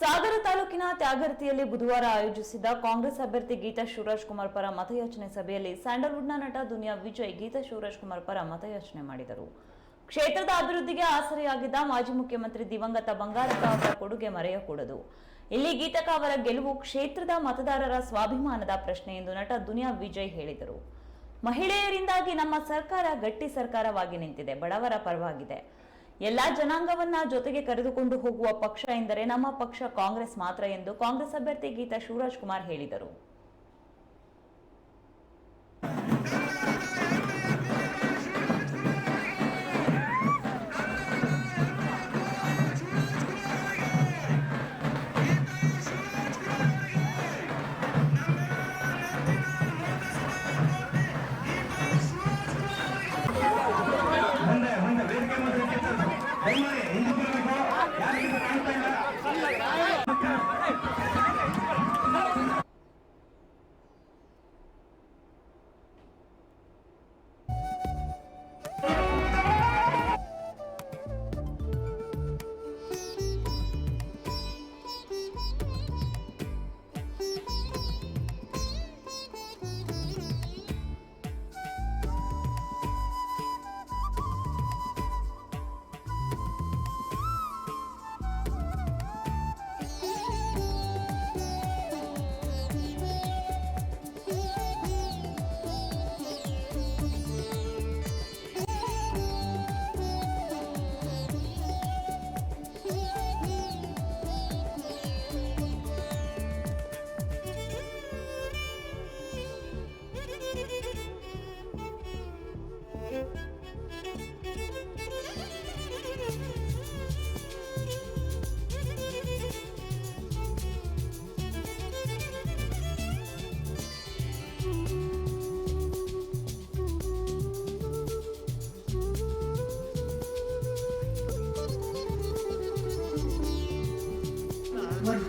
ಸಾಗರ ತಾಲೂಕಿನ ತ್ಯಾಗರ್ತಿಯಲ್ಲಿ ಬುಧವಾರ ಆಯೋಜಿಸಿದ್ದ ಕಾಂಗ್ರೆಸ್ ಅಭ್ಯರ್ಥಿ ಗೀತಾ ಶಿವರಾಜ್ ಕುಮಾರ್ ಪರ ಮತಯಾಚನೆ ಸಭೆಯಲ್ಲಿ ಸ್ಯಾಂಡಲ್ವುಡ್ನ ನಟ ದುನಿಯಾ ವಿಜಯ್ ಗೀತಾ ಶಿವರಾಜ್ ಕುಮಾರ್ ಪರ ಮತಯಾಚನೆ ಮಾಡಿದರು. ಕ್ಷೇತ್ರದ ಅಭಿವೃದ್ಧಿಗೆ ಆಸರೆಯಾಗಿದ್ದ ಮಾಜಿ ಮುಖ್ಯಮಂತ್ರಿ ದಿವಂಗತ ಬಂಗಾರಪ್ಪ ಅವರ ಕೊಡುಗೆ ಮರೆಯಕೂಡದು. ಇಲ್ಲಿ ಗೀತಕ ಅವರ ಗೆಲುವು ಕ್ಷೇತ್ರದ ಮತದಾರರ ಸ್ವಾಭಿಮಾನದ ಪ್ರಶ್ನೆ ಎಂದು ನಟ ದುನಿಯಾ ವಿಜಯ್ ಹೇಳಿದರು. ಮಹಿಳೆಯರಿಂದಾಗಿ ನಮ್ಮ ಸರ್ಕಾರ ಗಟ್ಟಿ ಸರ್ಕಾರವಾಗಿ ನಿಂತಿದೆ, ಬಡವರ ಪರವಾಗಿದೆ. ಎಲ್ಲಾ ಜನಾಂಗವನ್ನ ಜೊತೆಗೆ ಕರೆದುಕೊಂಡು ಹೋಗುವ ಪಕ್ಷ ಎಂದರೆ ನಮ್ಮ ಪಕ್ಷ ಕಾಂಗ್ರೆಸ್ ಮಾತ್ರ ಎಂದು ಕಾಂಗ್ರೆಸ್ ಅಭ್ಯರ್ಥಿ ಗೀತಾ ಶಿವರಾಜ್ ಕುಮಾರ್ ಹೇಳಿದರು.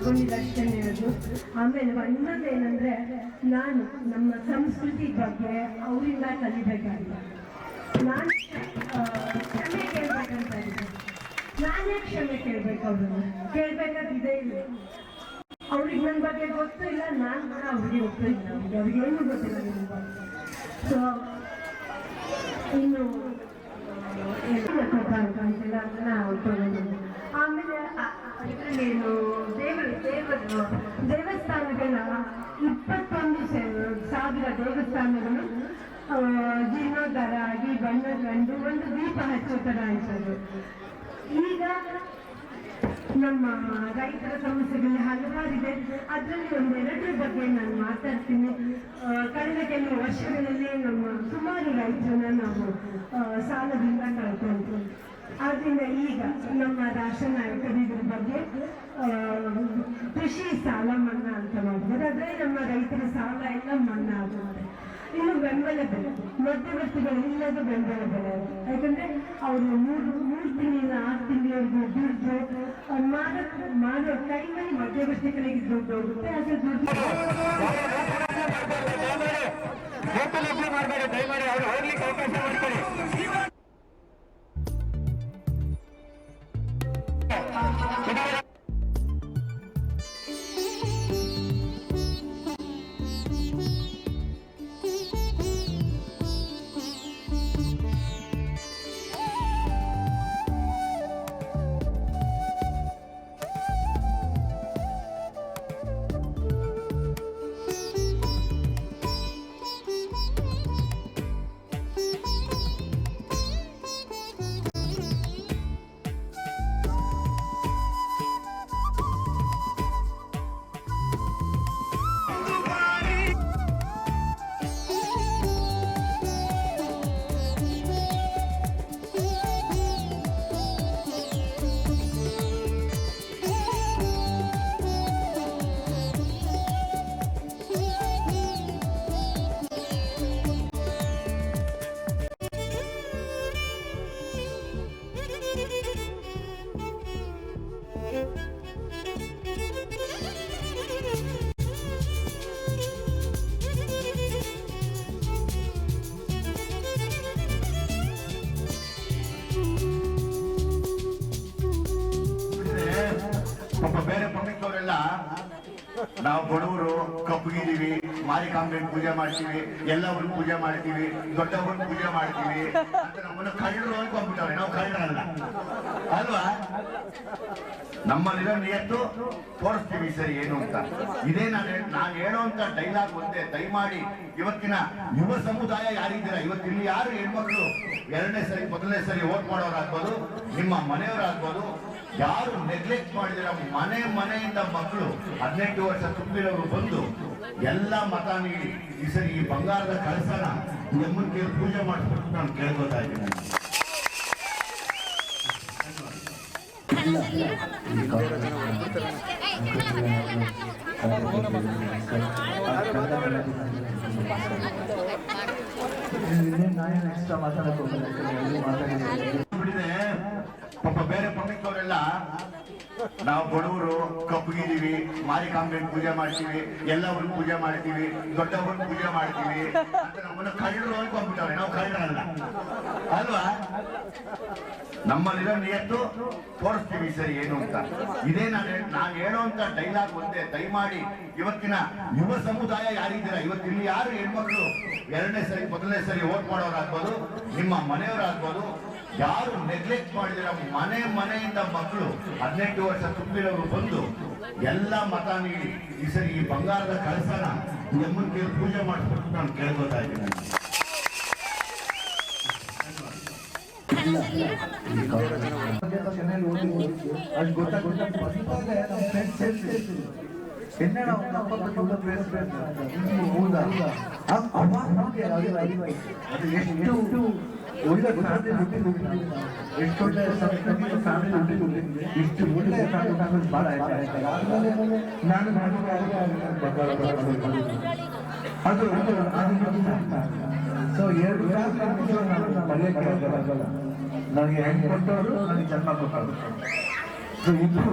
ಬರ್ಕೊಂಡಿದ್ದು ಅಷ್ಟೇ ಹೇಳೋದು. ಆಮೇಲೆ ಇನ್ನೊಂದು ಏನಂದ್ರೆ, ನಾನು ನಮ್ಮ ಸಂಸ್ಕೃತಿ ಬಗ್ಗೆ ಅವರಿಂದ ಕಲಿಬೇಕಾಗಿದೆ. ನಾನು ಕ್ಷಮೆ ಕೇಳ್ಬೇಕಂತ ನಾನೇ ಕ್ಷಮೆ ಕೇಳ್ಬೇಕು ಅವ್ರನ್ನ. ಕೇಳ್ಬೇಕಾದ್ರೆ ಇದೇ ಇಲ್ಲ ಅವ್ರಿಗೆ ನನ್ನ ಬಗ್ಗೆ ಗೊತ್ತೂ ಇಲ್ಲ, ನಾನು ಕೂಡ ಅವ್ರಿಗೆ ಗೊತ್ತೂ ಇಲ್ಲ ಅವ್ರಿಗೆ. ಅವ್ರಿಗೇನು ಗೊತ್ತಿಲ್ಲ ನನ್ನ ಬಗ್ಗೆ. ಸೊ ಇನ್ನು ಅಂತೆಲ್ಲ ಅಂತ ಅವ್ರು ತಗೊಂಡಿದ್ದು ಆಮೇಲೆ ಇದರಲ್ಲೇನು ದೇವರು ದೇವಸ್ಥಾನಗಳ ಇಪ್ಪತ್ತೊಂದು ಸಾವಿರ ದೇವಸ್ಥಾನಗಳು ಜೀರ್ಣೋದ್ಧಾರ ಆಗಿ ಬಣ್ಣ ಕಂಡು ಒಂದು ದೀಪ ಹಚ್ಚೋ ಅನ್ಸೋದು ಈಗ ನಮ್ಮ ರೈತರ ಸಮಸ್ಯೆಗಳು ಹಲವಾರಿದೆ. ಅದರಲ್ಲಿ ಒಂದೆರಡರ ಬಗ್ಗೆ ನಾನು ಮಾತಾಡ್ತೀನಿ. ಕಳೆದ ಕೆಲವು ವರ್ಷಗಳಲ್ಲಿ ನಮ್ಮ ಸುಮಾರು ರೈತರನ್ನ ನಾವು ಸಾಲದಿಂದ ಕಳ್ಕೊಂಡ್ರು ಆದ್ರಿಂದ ಈಗ ನಮ್ಮ ರಾಷ್ಟ್ರ ನಾಯಕರು ಇದ್ರ ಬಗ್ಗೆ ಕೃಷಿ ಸಾಲ ಮನ್ನಾ ಅಂತ ಮಾಡಿದ್ದಾರೆ ಅದೇ ನಮ್ಮ ರೈತರ ಸಾಲ ಎಲ್ಲ ಮನ್ನಾ ಆಗುತ್ತೆ. ಇನ್ನು ಬೆಂಬಲ ಬೆಲೆ ಮಧ್ಯವರ್ತಿಗಳು ಇಲ್ಲದ ಬೆಂಬಲ ಬೆಲೆ ಯಾಕಂದ್ರೆ ಅವರು ಮೂರು ಮೂರು ತಿಂಗಳಿಂದ ಆರು ತಿಂಗಳವರೆಗೂ ದುಡ್ಡು ಅವ್ರು ಮಾಡೋ ಟೈಮಲ್ಲಿ ಮಧ್ಯವರ್ತಿಗಳಿಗೆ ದುಡ್ಡು ಹೋಗುತ್ತೆ. ಅದ್ರ ದುಡ್ಡು ಅವಕಾಶ ಮಾಡ್ಕೊಳ್ಳಿ ನಾವು ಬಡವರು ಕಬ್ಬುಗಿದ್ದೀವಿ ಮಾರಿಕಾಂಬೆ ಪೂಜೆ ಮಾಡ್ತೀವಿ, ಎಲ್ಲವನ್ನು ಪೂಜೆ ಮಾಡ್ತೀವಿ, ದೊಡ್ಡವ್ರನ್ನ ಪೂಜೆ ಮಾಡ್ತೀವಿ. ಅಂತ ನಮ್ಮನ್ನ ಕಳ್ಳರು ಅನ್ಕೊಂಡ್ಬಿಟ್ಟವ್ರೆ ನಾವು ಕಳ್ಳರಲ್ಲ ಅಲ್ವಾ? ನಮ್ಮಲ್ಲಿರೋ ನಿಯತ್ತು ತೋರಿಸ್ತೀವಿ ಸರಿ ಏನು ಅಂತ. ಇದೇ ನಾನು ನಾನು ಹೇಳೋಂತ ಡೈಲಾಗ್ ಒಂದೇ, ದಯಮಾಡಿ ಇವತ್ತಿನ ಯುವ ಸಮುದಾಯ ಯಾರಿದ್ದೀರಾ? ಇವತ್ತು ಇಲ್ಲಿ ಯಾರು ಹೆಣ್ಮಕ್ಳು ಎರಡನೇ ಸರಿ, ಮೊದಲನೇ ಸರಿ ವೋಟ್ ಮಾಡೋರಾಗ್ಬೋದು, ನಿಮ್ಮ ಮನೆಯವರಾಗ್ಬೋದು ಯಾರು ನೆಗ್ಲೆಕ್ಟ್ ಮಾಡಿದಿರ ಮನೆ ಮನೆಯಿಂದ ಮಕ್ಕಳು ಹದಿನೆಂಟು ವರ್ಷ ತುಂಬಿರೋರು ಬಂದು ಎಲ್ಲ ಮತ ನೀಡಿ, ಈ ಸರಿ ಈ ಬಂಗಾರದ ಕಳಸನ ಎಮ್ಮನ್ ಕೇಳಿ ಪೂಜೆ ಮಾಡಿಸ್ಬಿಟ್ಟು ನಾನು ಕೇಳ್ಕೊತಾ ಇದ್ದೀನಿ. ನಾನು ಎಕ್ಸ್ಟ್ರಾ ಮಾತಾಡಕ್ಕೆ ಹೋಗ್ತೀನಿ ಪಂಡಿತವರೆಲ್ಲ ನಾವು ಬಡವರು, ಕಪ್ಪಗಿದ್ದೀವಿ, ಮಾರಿಕಾಂಬೆಗೆ ಪೂಜೆ ಮಾಡ್ತೀವಿ ಎಲ್ಲವನ್ನು ಪೂಜೆ ಮಾಡ್ತೀವಿ ದೊಡ್ಡವ್ರನ್ನ ಪೂಜೆ ಮಾಡ್ತೀವಿ. ಅಂತ ನಮ್ಮನ್ನ ಕಳ್ಳರು ಅನ್ಕೊಂಡ್ಬಿಟ್ಟವ್ರೆ ನಾವು ಕಳ್ಳರಲ್ಲ ಅಲ್ವಾ? ನಮ್ಮಲ್ಲಿರೋ ನಿಯತ್ತು ತೋರಿಸ್ತೀವಿ ಸರಿ ಏನು ಅಂತ. ಇದೇ ನಾನು ನಾನು ಹೇಳೋಂತ ಡೈಲಾಗ್ ಒಂದೇ, ದಯಮಾಡಿ ಇವತ್ತಿನ ಯುವ ಸಮುದಾಯ ಯಾರಿದ್ದೀರಾ? ಇವತ್ತು ಇಲ್ಲಿ ಯಾರು ಹೆಣ್ಮಕ್ಳು ಎರಡನೇ ಸರಿ, ಮೊದಲನೇ ಸರಿ ವೋಟ್ ಮಾಡೋರಾಗ್ಬೋದು, ನಿಮ್ಮ ಮನೆಯವರಾಗ್ಬೋದು ಯಾರು ನೆಗ್ಲೆಕ್ಟ್ ಮಾಡಿದಿರ ಮನೆ ಮನೆಯಿಂದ ಮಕ್ಕಳು ಹದಿನೆಂಟು ವರ್ಷ ತುಂಬಿರೋರು ಬಂದು ಎಲ್ಲ ಮತ ನೀಡಿ, ಈ ಸರಿ ಈ ಬಂಗಾರದ ಕಳಸನ ಎಮ್ಮನ್ ಕೇಳಿ ಪೂಜೆ ಮಾಡಿಸ್ಬಿಟ್ಟು ನಾನು ಕೇಳ್ಕೊತಾ ಇದ್ದೀನಿ. ನಾವು ಹೌದಾ? ಅದು ಎಷ್ಟು ಒಳ್ಳೆ ಎಷ್ಟೊಳ್ಳೆ ಸಂಸ್ಕೃತಿ ಹುಟ್ಟಿದ್ವಿ ಇಷ್ಟು ಒಳ್ಳೆ ಸಾಧನೆ ಭಾಳ ನಾನು ಅದು ಸೊ ಎರಡು ನನಗೆ ಹೆಣ್ಣು ಕೊಟ್ಟವರು, ನನಗೆ ಜನ್ಮ ಕೊಟ್ಟವರು. ಸೊ ಇಬ್ರು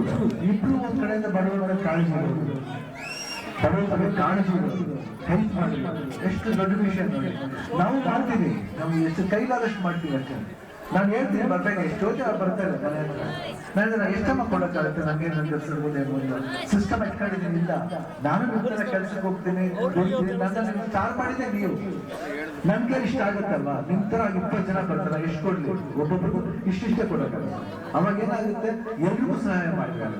ಇಬ್ರು ಒಂದ್ ಕಡೆಯಿಂದ ಬಡವರ ಕಾಳಜಿ ಕಾಳಜಿ ಇರೋದು ಹೆಲ್ಪ್ ಮಾಡಿದ್ರು. ಎಷ್ಟು ದೊಡ್ಡ ವಿಷಯ ನೋಡಿ. ನಾವು ಮಾಡ್ತೀವಿ ನಾವು ಎಷ್ಟು ಕೈಲಾದಷ್ಟು ಮಾಡ್ತೀವಿ ಅಷ್ಟೇ. ನಾನು ಹೇಳ್ತೀನಿ ಬರ್ಬೇಕು, ಎಷ್ಟೋ ಜನ ಬರ್ತಾರೆ ಮನೆ ಹತ್ರ. ನಾನು ಎಷ್ಟಮ್ಮ ಕೊಡಕ್ಕಾಗುತ್ತೆ ನನಗೆ ನನ್ನ ಕೆಲಸ ಏನು ಸಿಸ್ಟಮ್ ಇಟ್ಕೊಂಡಿದ್ದೀನಿ ನಾನು ನಿಮ್ಮ ಕೆಲಸಕ್ಕೆ ಹೋಗ್ತೀನಿ ಹೋಗ್ತೀನಿ ನನ್ನ ಸ್ಟಾರ್ ಮಾಡಿದೆ ನೀವು. ನನ್ಗೆ ಇಷ್ಟ ಆಗುತ್ತಲ್ವಾ? ನಿಮ್ ತರ ಇಪ್ಪತ್ತು ಜನ ಬರ್ತಾರ, ಎಷ್ಟು ಕೊಡ್ಲಿ? ಒಬ್ಬೊಬ್ಬರು ಇಷ್ಟಿಷ್ಟೇ ಕೊಡೋಕ್ಕಾಗಲ್ಲ ಅವಾಗ ಏನಾಗುತ್ತೆ? ಎಲ್ರಿಗೂ ಸಹಾಯ ಮಾಡ್ತಾರೆ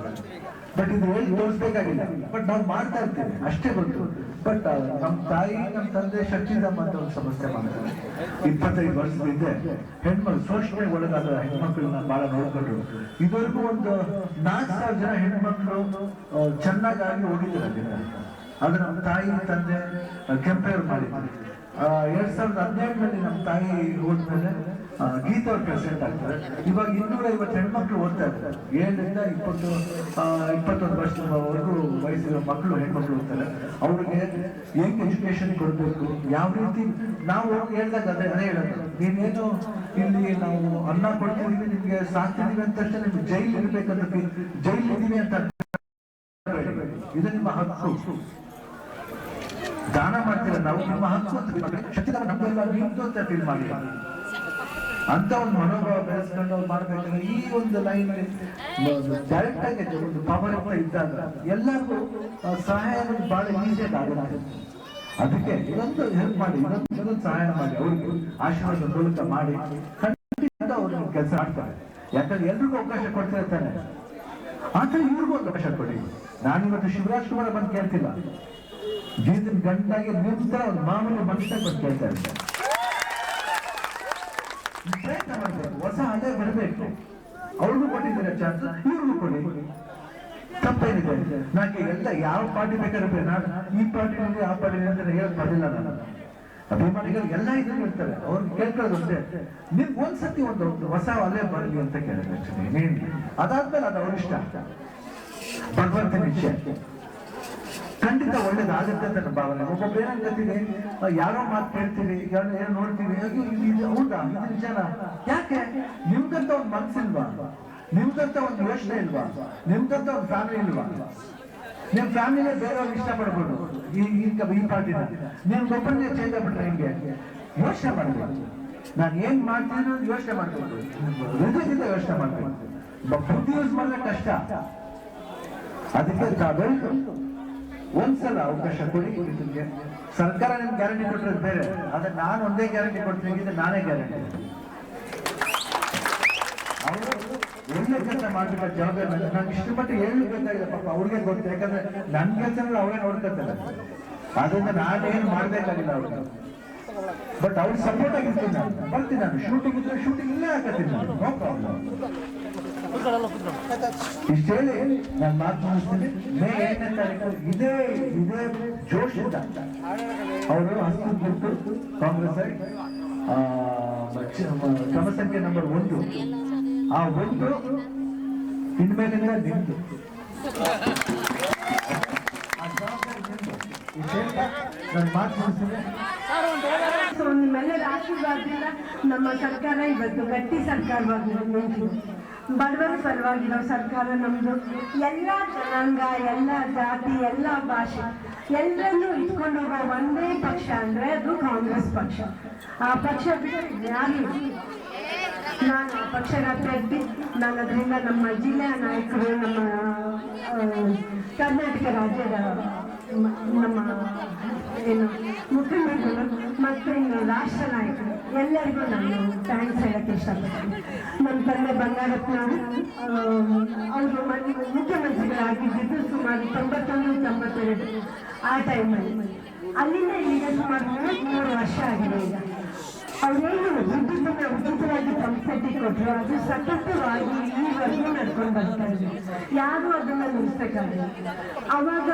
ಬಟ್ ಇದು ಹೇಳಿ ತೋರಿಸ್ಬೇಕಾಗಿಲ್ಲ. ಬಟ್ ನಾವು ಮಾಡ್ತಾ ಇರ್ತೀವಿ, ಅಷ್ಟೇ ಬಂತು. ಬಟ್ ನಮ್ಮ ತಾಯಿ ನಮ್ಮ ತಂದೆ ಶಕ್ತಿ ಅಂತ ಒಂದು ಸಮಸ್ಯೆ ಮಾಡ್ತಾರೆ. ಇಪ್ಪತ್ತೈದು ವರ್ಷದಿಂದ ಹೆಣ್ಮಕ್ಳು ಶೋಷಣೆಗೆ ಒಳಗಾದ ಹೆಣ್ಮಕ್ಳನ್ನ ಬಹಳ ನೋಡ್ಕೊಂಡ್ರು ಇದುವರೆಗೂ ಒಂದು ನಾಲ್ಕು ಸಾವಿರ ಜನ ಹೆಣ್ಮಕ್ಳು ಆ, ಚೆನ್ನಾಗಾಗಿ ಹೋಗಿದ್ದಾರೆ. ಅದು ನಮ್ಮ ತಾಯಿ ತಂದೆ ಕೆಂಪೇರ್ ಆ, ಎರಡ್ ಸಾವಿರದ ಹದಿನೇಳರಲ್ಲಿ ನಮ್ಮ ತಾಯಿ ಹೋದ್ಮೇಲೆ ಗೀತಾ ಅವ್ರು ಪ್ರೆಸಿಡೆಂಟ್ ಆಗ್ತಾರೆ ಇವಾಗ ಇನ್ನೂರ ಐವತ್ತು ಹೆಣ್ಮಕ್ಳು ಓದ್ತಾ ಇರ್ತಾರೆ ಏಳರಿಂದ ಇಪ್ಪತ್ತು ಇಪ್ಪತ್ತೊಂದು ವರ್ಷದವರೆಗೂ ವಯಸ್ಸಿರೋ ಮಕ್ಕಳು, ಹೆಣ್ಮಕ್ಳು ಓದ್ತಾರೆ. ಅವ್ರಿಗೆ ಹೆಂಗ್ ಎಜುಕೇಶನ್ ಕೊಡಬೇಕು? ಯಾವ ರೀತಿ ನಾವು ಹೇಳ್ದಾಗ ಅದೇ ಅದೇ ಹೇಳೋದು. ನೀವೇನು ಇಲ್ಲಿ ನಾವು ಅನ್ನ ಕೊಡ್ತಿದೀವಿ ನಿಮ್ಗೆ ಸಾಕ್ತಿದೀವಿ ಅಂತ ತಕ್ಷಣ ನಿಮ್ಗೆ ಜೈಲ್ ಇರ್ಬೇಕಂತ ಜೈಲ್ ಇದೀವಿ ಅಂತ. ಇದು ನಿಮ್ಮ ಹಕ್ಕು. ದಾನ ಮಾಡ್ತೀರ ನಾವು? ನಿಮ್ಮ ಹಕ್ಕು ಅಂತ ನಮ್ದೆಲ್ಲ ನಿಮ್ದು ಅಂತ ಫೀಲ್ ಮಾಡಿ ಅಂತ ಒಂದು ಮನೋಭಾವ ಬೆಳೆಸ್ಕೊಂಡು ಅವ್ರು ಮಾಡ್ಬೇಕಂದ್ರೆ ಈ ಒಂದು ಲೈನ್ ಡೈರೆಕ್ಟ್ ಆಗಿ ಒಂದು ಪವರ್ ಕೂಡ ಇದ್ದಾಗ ಎಲ್ಲರಿಗೂ ಸಹಾಯ ಬಹಳ ಈಸಿಯಾಗಿ ಆಗುತ್ತೆ. ಅದಕ್ಕೆ ಇದೊಂದು ಹೆಲ್ಪ್ ಮಾಡಿ, ಇದೊಂದು ಸಹಾಯ ಮಾಡಿ, ಅವ್ರಿಗೆ ಆಶೀರ್ವಾದ ಮೂಲಕ ಮಾಡಿ. ಖಂಡಿತ ಅವ್ರು ಕೆಲಸ ಮಾಡ್ತಾರೆ. ಯಾಕಂದ್ರೆ ಎಲ್ರಿಗೂ ಅವಕಾಶ ಕೊಡ್ತಾ ಇರ್ತಾನೆ ಆದ್ರೆ ಇವ್ರಿಗೂ ಅವಕಾಶ ಕೊಡಿ. ನಾನಿವತ್ತು ಶಿವರಾಜ್ ಕುಮಾರ್ ಬಂದು ಕೇಳ್ತಿಲ್ಲ. ಜೀತನ ಗಂಟಾಗಿ ನಿಮ್ ತರ ಒಂದು ಮಾಮೂಲಿ ಮನುಷ್ಯ ಬಂದು ಕೇಳ್ತಾ ಇರ್ತಾರೆ ಅಲೆ ಬರಬೇಕು. ಅವ್ರಿಗೂ ಕೊಟ್ಟಿದ್ದಾರೆ ಚಾನ್ಸ್ ಇವ್ರಿಗೂ ಕೊಡಿ. ತಪ್ಪೇನಿದೆ. ನನಗೆ ಎಲ್ಲ ಯಾವ ಪಾರ್ಟಿ ಬೇಕಾದ್ರೆ ಬೇಕು. ನಾನು ಈ ಪಾರ್ಟಿ ಆ ಪಾರ್ಟಿ ಅಂತ ಹೇಳಕ್ ಬರಲಿಲ್ಲ ನಾನು. ಅಭಿಮಾನಿಗಳು ಎಲ್ಲ ಇದನ್ನು ಇರ್ತಾರೆ ಅವ್ರು ಕೇಳ್ಕೊಳ್ಳೋದು ನಿಮ್ಗೆ ನಿಮ್ ಒಂದ್ಸತಿ ಒಂದು ಹೊಸ ಅಲೆ ಬರಲಿ ಅಂತ ಕೇಳಿದ್ರೆ ಅದಾದ್ಮೇಲೆ ಅದು ಅವ್ರ ಇಷ್ಟ. ಭಗವಂತನ ವಿಷಯ ಖಂಡಿತ ಒಳ್ಳೇದಾಗುತ್ತೆ ಅಂತ ನನ್ನ ಭಾವನೆ. ಒಬ್ಬೊಬ್ಬ ಏನಾಗತ್ತಿದೆ ಯಾರೋ ಮಾತು ಕೇಳ್ತೀವಿ, ಯಾರೋ ಏನೋ ನೋಡ್ತೀವಿ ಇದು- ಹೌದಾ ಇದು ನಿಜಾನ ಯಾಕೆ? ನಿಮ್ಗಂತ ಒಂದು ಮನ್ಸಿಲ್ವಾ ನಿಮ್ಗಂತ ಒಂದು ಯೋಚನೆ ಇಲ್ವಾ? ನಿಮ್ಗಂತ ಒಂದು ಫ್ಯಾಮಿಲಿ ಇಲ್ವಾ? ನಿಮ್ ಫ್ಯಾಮಿಲಿ ಬೇರೆಯವ್ರಿಗೆ ಇಷ್ಟಪಡ್ಬೋದು. ಈ ಈ ಪಾರ್ಟಿನ ನಿಮ್ಗೊಬ್ಬರನ್ನೇ ಚೇಂಜ್ ಆಗ್ಬಿಟ್ರೆ ಹಿಂಗೆ? ಯೋಚನೆ ಮಾಡಬೇಕು. ನಾನು ಏನ್ ಮಾಡ್ತೀನಿ ಯೋಚನೆ ಮಾಡ್ಬೇಕು. ಹೃದಯದಿಂದ ಯೋಚನೆ ಮಾಡ್ಬೇಕು. ಬ- ಬುದ್ಧಿ ಯೂಸ್ ಮಾಡ್ಲಿಕ್ಕೆ ಕಷ್ಟ. ಅದಕ್ಕೆ ಒಂದ್ಸಲ ಅವಕಾಶ ಕೊಡಿ ಸರ್ಕಾರ ನಿಮ್ಗೆ ಗ್ಯಾರಂಟಿ ಕೊಟ್ಟರೆ ಬೇರೆ. ಆದ್ರೆ ನಾನು ಒಂದೇ ಗ್ಯಾರಂಟಿ ಕೊಡ್ತೀನಿ ನಾನೇ ಗ್ಯಾರಂಟಿ ಅವರು ಒಳ್ಳೆ ಕೆಲಸ ಮಾಡ್ಬೇಕಾದ ಜವಾಬ್ದಾರಿ ನಂದು. ನಂಗೆ ಇಷ್ಟು ಮಟ್ಟಿಗೆ ಹೇಳ್ಬೇಕಾಗಿದೆ ಪಾಪ ಅವ್ರಿಗೆ ಗೊತ್ತು. ಯಾಕಂದ್ರೆ ನನ್ನ ಕೆಲಸ ಅವರೇ ನೋಡ್ಕೊತಾರೆ ಅದರಿಂದ ನಾನೇನು ಮಾಡ್ಬೇಕಾಗಿಲ್ಲ ಅವ್ರಿಗೆ. ಬಟ್ ಅವ್ರು ಸಪೋರ್ಟ್ ಆಗಿರ್ತೀನಿ ನಾನು. ಬರ್ತೀನಿ ನಾನು. ಶೂಟಿಂಗ್ ಇದ್ರೆ ಶೂಟಿಂಗ್ ಇಲ್ಲೇ ಹಾಕತ್ತೀನಿ ನಾನು. ನೋ ಪ್ರಾಬ್ಲಮ್ ಇಷ್ಟು ಹೇಳಿ ನಾನು ಮಾತು ಮುಗಿಸ್ತೀನಿ ಮೇ ತಾರೀಕು ಇದೇ ಇದೇ ಅಂತ. ಅವರು ಹಸ್ತು ಗುರುತು ಕಾಂಗ್ರೆಸ್ ಕ್ರಮ ಸಂಖ್ಯೆ ನಂಬರ್ ಒಂದು. ಆ ಒಂದು ಇನ್ಮೇಲಿಂದ ನಿಂತು ನಿಂತು ಮಾತು ಮುಗಿಸ್ತೀನಿ ನಿಮ್ಮೆಲ್ಲರ ಆಶೀರ್ವಾದದಿಂದ ನಮ್ಮ ಸರ್ಕಾರ ಇವತ್ತು ಗಟ್ಟಿ ಸರ್ಕಾರವಾಗಿ ನಿಂತಿದೆ ಬಡವರ ಪರವಾಗಿರೋ ಸರ್ಕಾರ ನಮ್ದು. ಎಲ್ಲ ಜನಾಂಗ, ಎಲ್ಲ ಜಾತಿ, ಎಲ್ಲ ಭಾಷೆ, ಎಲ್ಲರನ್ನೂ ಇಟ್ಕೊಂಡು ಹೋಗೋ ಒಂದೇ ಪಕ್ಷ ಅಂದ್ರೆ ಅದು ಕಾಂಗ್ರೆಸ್ ಪಕ್ಷ. ಆ ಪಕ್ಷ ಬಿಟ್ಟು ನಾನು ಆ ಪಕ್ಷದ ಅಭ್ಯರ್ಥಿ ನಾನು ಅದರಿಂದ ನಮ್ಮ ಜಿಲ್ಲೆಯ ನಾಯಕರು, ನಮ್ಮ ಕರ್ನಾಟಕ ರಾಜ್ಯದ ನಮ್ಮ ಏನು ಮುಖ್ಯಮಂತ್ರಿಗಳು ಮತ್ತು ಇನ್ನು ರಾಷ್ಟ್ರ ನಾಯಕರು, ಎಲ್ಲರಿಗೂ ನಾನು ಥ್ಯಾಂಕ್ಸ್ ಹೇಳಕ್ಕೆ ಇಷ್ಟಪಡ್ತೀನಿ. ನಮ್ಮ ತಂದೆ ಬಂಗಾರತ್ನ ಅವರು ಮುಖ್ಯಮಂತ್ರಿಗಳಾಗಿದ್ದು ಸುಮಾರು ತೊಂಬತ್ತೊಂದು, ತೊಂಬತ್ತೆರಡು ಆ ಟೈಮಲ್ಲಿ ಅಲ್ಲಿಂದ ಈಗ ಸುಮಾರು ಮೂವತ್ತ್ಮೂರು ವರ್ಷ ಆಗಿದೆ ಈಗ. ಅವರೇನು ವಿದ್ಯುತ್ತನ್ನು ಉಚಿತವಾಗಿ ಸಂಸ್ಕೃತಿ ಕೊಟ್ಟರು ಅದು ಸತತವಾಗಿ ಈವರೆಗೂ ನಡ್ಕೊಂಡು ಬರ್ತಾ ಇದೆ. ಯಾರು ಅದನ್ನು ನಿಲ್ಲಿಸ್ಬೇಕಾಗಿಲ್ಲ. ಅವಾಗ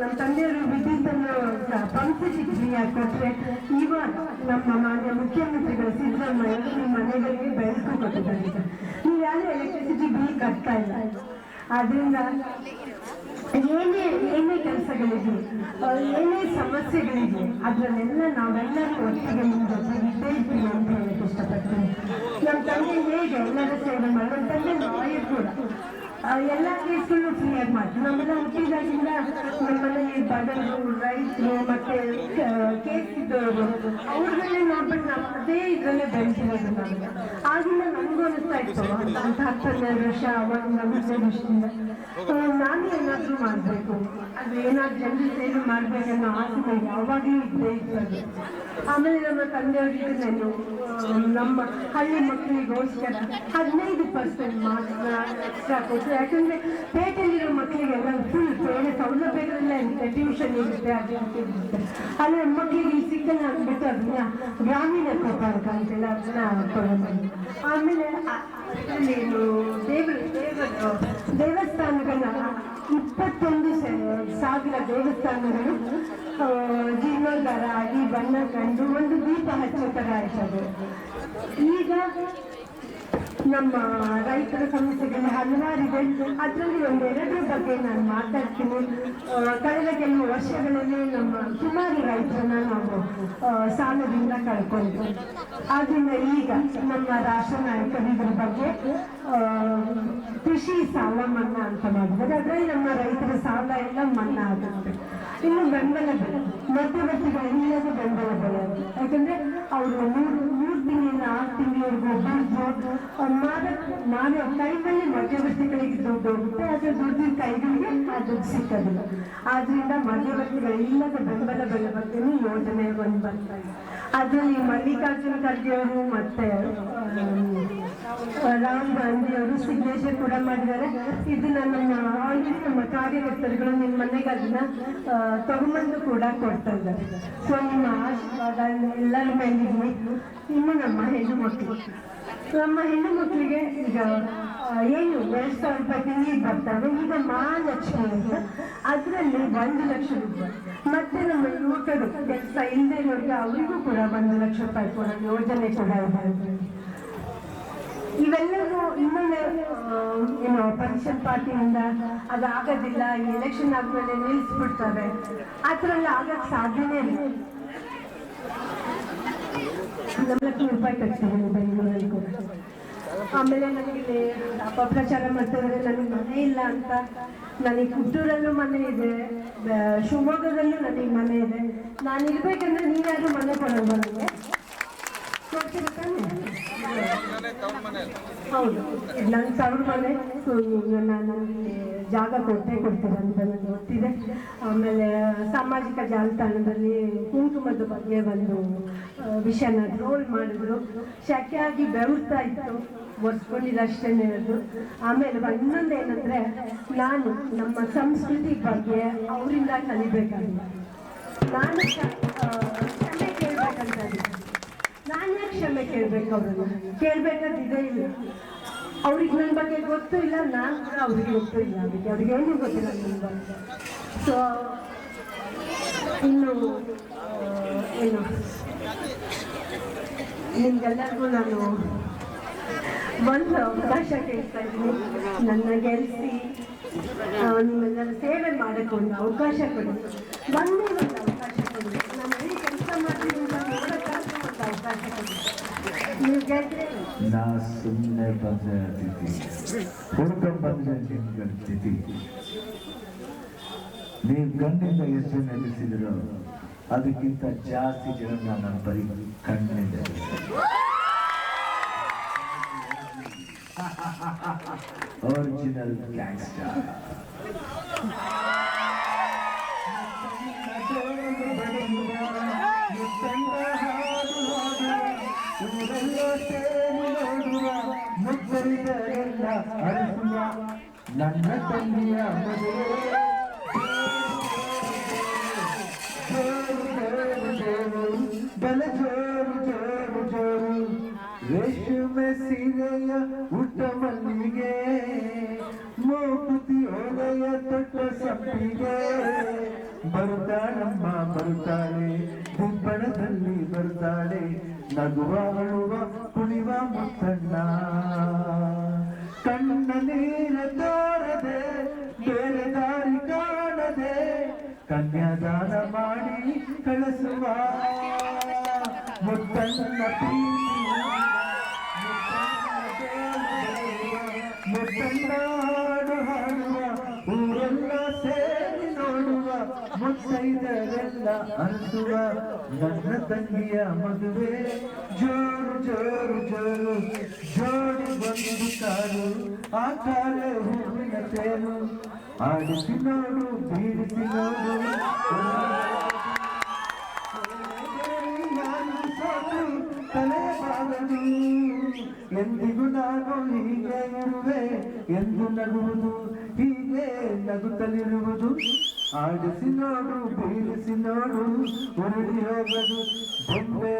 ನಮ್ಮ ತಂದೆಯವರು ವಿದ್ಯುತ್ತನ್ನು ಪಂಪ್ ಫ್ರೀಯಾಗಿ ಕೊಟ್ಟರೆ ಇವಾಗ ನಮ್ಮ ಮಾನ್ಯ ಮುಖ್ಯಮಂತ್ರಿಗಳು ಸಿದ್ದರಾಮಯ್ಯ ನಿಮ್ಮ ಮನೆಗಳಿಗೆ ಬೆಳಕು ಕೊಟ್ಟಿದ್ದಾರೆ. ನೀವು ಯಾರು ಎಲೆಕ್ಟ್ರಿಸಿಟಿ ಬಿಲ್ ಕಟ್ತಾ ಇಲ್ಲ? ಆದ್ರಿಂದ ಏನೇ ಏನೇ ಕೆಲಸಗಳಿದೆ ಏನೇ ಸಮಸ್ಯೆಗಳಿದೆ ಅದರಲ್ಲೆಲ್ಲ ನಾವೆಲ್ಲರೂ ಒಟ್ಟಿಗೆ ನಿಮ್ಮ ಜೊತೆಗೆ ಇದ್ದೇ ಅಂತ ಹೇಳಕ್ಕೆ ಇಷ್ಟಪಡ್ತೀನಿ. ನಮ್ಮ ತಂದೆ ಹೇಗೆ ಎಲ್ಲರ ಸೇವೆ ಮಾಡಿ ತಂದೆ ಕೂಡ. ಎಲ್ಲ ಕೇಸ್ಗಳು ಫ್ರೀಯಾಗಿ ಮಾಡಿ ನಮ್ಮೆಲ್ಲ ಹುಟ್ಟಿದಾಗಿಂದ ನಮ್ಮಲ್ಲಿ ಬಡವರು ರೈತರು ಮತ್ತೆ ಕೇಸ್ ಇದ್ದವರು ಅವ್ರನ್ನೇ ನೋಡ್ಬಿಟ್ಟು ನಾವು ಅದೇ ಇದರಲ್ಲೇ ಬೆಳೆಸಿರೋದು ನಮಗೆ ಆಗಿಂದ ನಮಗೂ ಅನಿಸ್ತಾ ಇತ್ತು. ಅಂತ ಹತ್ತು ಹನ್ನೆರಡು ವರ್ಷ ಅವಾಗ ನಮಗೆ ಆ, ನಾನು ಏನಾದರೂ ಮಾಡಬೇಕು. ಅದು ಏನಾದ್ರು ಜನರ ಸೇವೆ ಮಾಡ್ಬೇಕನ್ನೋ ಆಸೆ ಯಾವಾಗಲೂ ಇದ್ದೇ ಇರ್ತದೆ ಆಮೇಲೆ ನಮ್ಮ ತಂದೆಯವರಿಗೆ ನಾನು ನಮ್ಮ ಹಳ್ಳಿ ಮಕ್ಕಳಿಗೋಸ್ಕರ ಹದಿನೈದು ಪರ್ಸೆಂಟ್ ಮಾತ್ರ ಎಕ್ಸ್ಟ್ರಾ ಕೊಟ್ಟು ಯಾಕಂದ್ರೆ ಪೇಟೆಯಲ್ಲಿರೋ ಮಕ್ಕಳಿಗೆಲ್ಲ ಫುಲ್ ಬೇರೆ ಸೌಲಭ್ಯಗಳೆಲ್ಲ ಇರುತ್ತೆ ಟ್ಯೂಷನ್ ಇರುತ್ತೆ, ಅದು ಇರುತ್ತೆ. ಅಲ್ಲಿ ಮಕ್ಕಳಿಗೆ ಈ ಸಿಕ್ಕಲ್ಲ ಅಂದ್ಬಿಟ್ಟು ಅದನ್ನ ಗ್ರಾಮೀಣ ಕೋಪಾರ್ಕ ಅಂತೆಲ್ಲ ಅದನ್ನ ತಗೊಂಡ್ಬಂದು ಆಮೇಲೆ ಅಲ್ಲೇನು ದೇವರು ದೇವರು ದೇವಸ್ಥಾನಗಳ ಇಪ್ಪತ್ತೊಂದು ಸಾವಿರ ದೇವಸ್ಥಾನಗಳು ಆಗಿ ಬಣ್ಣ ಕಂಡು ಒಂದು ದೀಪ ಹಚ್ಚೋ ತರ ಈಗ ನಮ್ಮ ರೈತರ ಸಮಸ್ಯೆಗಳು ಹಲವಾರಿದೆ. ಅದರಲ್ಲಿ ಒಂದೆರಡರ ಬಗ್ಗೆ ನಾನು ಮಾತಾಡ್ತೀನಿ. ಕಳೆದ ಕೆಲವು ವರ್ಷಗಳಲ್ಲಿ ನಮ್ಮ ಸುಮಾರು ರೈತರನ್ನ ನಾವು ಸಾಲದಿಂದ ಕಳ್ಕೊಂಡ್ವಿ ಆದ್ದರಿಂದ ಈಗ ನಮ್ಮ ರಾಷ್ಟ್ರ ನಾಯಕರು ಇದ್ರ ಬಗ್ಗೆ ಕೃಷಿ ಸಾಲ ಮನ್ನಾ ಅಂತ ಮಾಡಿದ್ದಾರೆ. ಅದರಲ್ಲಿ ನಮ್ಮ ರೈತರ ಸಾಲ ಎಲ್ಲ ಮನ್ನಾ ಆಗುತ್ತೆ. ಇನ್ನು ಬೆಂಬಲ ಬೆಲೆ ಮಧ್ಯವರ್ತಿಗಳಿಲ್ಲದ ಬೆಂಬಲ ಬೆಲೆ. ಯಾಕಂದ್ರೆ ಅವರು ಮೂರು ಮೂರು ತಿಂಗಳಿಂದ ಆರು ತಿಂಗಳವರೆಗೂ ದುಡ್ಡು ನಾನು ಟೈಮಲ್ಲಿ ಮಧ್ಯವರ್ತಿಗಳಿಗೆ ದುಡ್ಡು ಹೋಗುತ್ತೆ, ಆದ್ರೆ ದುಡ್ಡಿನ ಕೈಗಳಿಗೆ ಆ ದುಡ್ಡು ಸಿಕ್ಕೋದಿಲ್ಲ ಆದ್ರಿಂದ ಮಧ್ಯವರ್ತಿಗಳಿಲ್ಲದ ಬೆಂಬಲ ಬೆಲೆ ಬಗ್ಗೆನೂ ಯೋಜನೆ ಒಂದು ಬರ್ತಾ ಇದೆ. ಅದರಲ್ಲಿ ಮಲ್ಲಿಕಾರ್ಜುನ ಖರ್ಗೆ ಅವರು ಮತ್ತೆ ರಾಹುಲ್ ಗಾಂಧಿ ಅವರು ಸಿಗ್ನೇಚರ್ ಕೂಡ ಮಾಡಿದ್ದಾರೆ. ಇದನ್ನ ನಮ್ಮ ಆಲ್ರೆಡಿ ನಮ್ಮ ಕಾರ್ಯಕರ್ತರುಗಳು ನಿಮ್ಮ ಮನೆಗೆ ಅದನ್ನ ತಗೊಂಬಂದು ಕೂಡ ಕೊಡ್ತಾ ಇದ್ದಾರೆ. ಸೊ, ನಿಮ್ಮ ಆಶೀರ್ವಾದ ಎಲ್ಲರ ಮೇಲಿದೆ. ಇನ್ನು ನಮ್ಮ ಹೆಣ್ಣು ಮಕ್ಕಳು. ನಮ್ಮ ಹೆಣ್ಣು ಮಕ್ಕಳಿಗೆ ಈಗ ಏನು ಎರಡು ಸಾವಿರ ರೂಪಾಯಿ ತಿಂಗಳಿಗೆ ಬರ್ತಾರೆ ಈಗ ಮಹಾಲಕ್ಷ್ಮಿ ಅಂತ. ಅದರಲ್ಲಿ ಒಂದು ಲಕ್ಷ ರೂಪಾಯಿ. ಮತ್ತೆ ನಮ್ಮ ಯುವಕರು ಕೆಲಸ ಇಲ್ಲದೆ ಇರೋರಿಗೆ ಅವರಿಗೂ ಕೂಡ ಒಂದು ಲಕ್ಷ ರೂಪಾಯಿ ಕೊಡೋ ಯೋಜನೆ ಕೂಡ ಇದೆ. ಇವೆಲ್ಲವೂ ಇನ್ನೊಂದು ಆ, ಏನು ಪರಿಷತ್ ಪಾರ್ಟಿಯಿಂದ ಅದಾಗೋದಿಲ್ಲ ಎಲೆಕ್ಷನ್ ಆದ್ಮೇಲೆ ನಿಲ್ಲಿಸ್ಬಿಡ್ತಾರೆ. ಆ ಥರ ಎಲ್ಲ ಆಗಕ್ಕೆ ಸಾಧ್ಯನೇ ಇಲ್ಲ. ಲಕ್ಷ ರೂಪಾಯಿ ಕಟ್ಸಿದ್ದೀನಿ ಬೆಂಗಳೂರಲ್ಲಿ ಕೂಡ. ಆಮೇಲೆ ನನಗೆ ಅಪಪ್ರಚಾರ ಮಾಡ್ತಿದ್ದಾರೆ ನನಗೆ ಮನೆ ಇಲ್ಲ ಅಂತ. ನನಗೆ ಪುತ್ತೂರಲ್ಲೂ ಮನೆ ಇದೆ ಶಿವಮೊಗ್ಗದಲ್ಲೂ ನನಗೆ ಮನೆ ಇದೆ. ನಾನು ಇರ್ಬೇಕಂದ್ರೆ ನೀವ್ಯಾರು ಮನೆ ಕೊಡೋದು ನನಗೆ? ಕೊಡ್ತೀರ ತಾನೇ? ಹೌದು. ನನ್ನ ತವ್ರ ಮನೆ ನಾನು ಜಾಗ ಕೊಟ್ಟೆ ಅಂತ ನನಗೆ ಗೊತ್ತಿದೆ. ಆಮೇಲೆ ಸಾಮಾಜಿಕ ಜಾಲತಾಣದಲ್ಲಿ ಕುಂಕುಮದ ಬಗ್ಗೆ ಒಂದು ವಿಷಯನ ಟ್ರೋಲ್ ಮಾಡಿದ್ರು. ಶಕ್ಯಾಗಿ ಬೆವರ್ತಾ ಇತ್ತು ಒರೆಸ್ಕೊಂಡಿಲ್ಲ ಅಷ್ಟೇ ಅದು. ಆಮೇಲೆ ಇನ್ನೊಂದು ಏನಂದ್ರೆ, ನಾನು ನಮ್ಮ ಸಂಸ್ಕೃತಿ ಬಗ್ಗೆ ಅವರಿಂದ ಕಲಿಬೇಕಾಗಿದೆ. ನಾನು ನಾನು ಯಾಕೆ ಕ್ಷಮೆ ಕೇಳ್ಬೇಕು ಅವ್ರನ್ನ? ಇದೇ ಇಲ್ಲ. ಅವ್ರಿಗೆ ನನ್ನ ಬಗ್ಗೆ ಗೊತ್ತು ಇಲ್ಲ, ನಾನು ಕೂಡ ಅವ್ರಿಗೆ ಗೊತ್ತೂ ಇಲ್ಲ ಅದಕ್ಕೆ. ಅವ್ರಿಗೆ ಏನೂ ಗೊತ್ತಿಲ್ಲ ನನ್ನ ಬಗ್ಗೆ. ಸೊ ಇನ್ನು ಏನು? ನಿಮ್ಗೆಲ್ಲರಿಗೂ ನಾನು ಒಂದು ಅವಕಾಶ ಕೇಳ್ತಾ ಇದ್ದೀನಿ. ನನ್ನ ಗೆಲ್ಲಿಸಿ ನಿಮ್ಮೆಲ್ಲರ ಸೇವೆ ಮಾಡೋಕ್ಕೆ ಒಂದು ಅವಕಾಶ ಕೊಡಿ. ಬಂದು ಒಂದು ಅವಕಾಶ ಕೊಡಿ. ಒಂದು ಅವಕಾಶ ಕೊಡಿ ನೀವು ಗೆದ್ರೆ ನಾ ಸುಮ್ಮನೆ ಬಂದೆ ಅತಿಥಿ ಹುಡ್ಕೊಂಡ್ ಬಂದೆ ನಿಮ್ಗಳ ತಿಥಿ ನೀವು ಗಣ್ಣಿಂದ ಎಷ್ಟು ನೆಲೆಸಿದ್ರು ಅದಕ್ಕಿಂತ ಜಾಸ್ತಿ ಜನ ನನ್ನ ಬರೀ ಕಣ್ಣಿಂದ ಒರಿಜಿನಲ್ ಗ್ಯಾಂಗ್ಸ್ಟರ್ ನನ್ನ ಕಳಿಸುವ ಮುತ್ತನ್ನ ಪ್ರೀತಿ ಹಾಡು ಹಾಡುವ, ಊರೆಲ್ಲ ಸೇರಿ ನೋಡುವ, ಮುತ್ತೈದರೆಲ್ಲ ಅಂತುವ ನನ್ನ ತಂಗಿಯ ಮದುವೆ ಜೋರು ಜೋರು ಜೋರು ಜೋಡಿ ಬಂದು ಕಾರು ಆ ಕಾಲ ಹೂವಿನ ತೇರು. ಆಡಿಸಿ ನೋಡು, ಬೀರಿಸಿ ನೋಡು ನಾನು ಸೋತು ತಲೆ ಬಾರದು ಎಂದಿಗೂ ನಾನು ಹೀಗೆ ಇರುವೆ, ಎಂದು ನಗುವುದು, ಹೀಗೆ ನಗುತ್ತಲಿರುವುದು. ಆಡಿಸಿ ನೋಡು, ಬೀರಿಸಿ ನೋಡು ಉರುಳಿ ಹೋಗದು, ಬೊಂಬೆ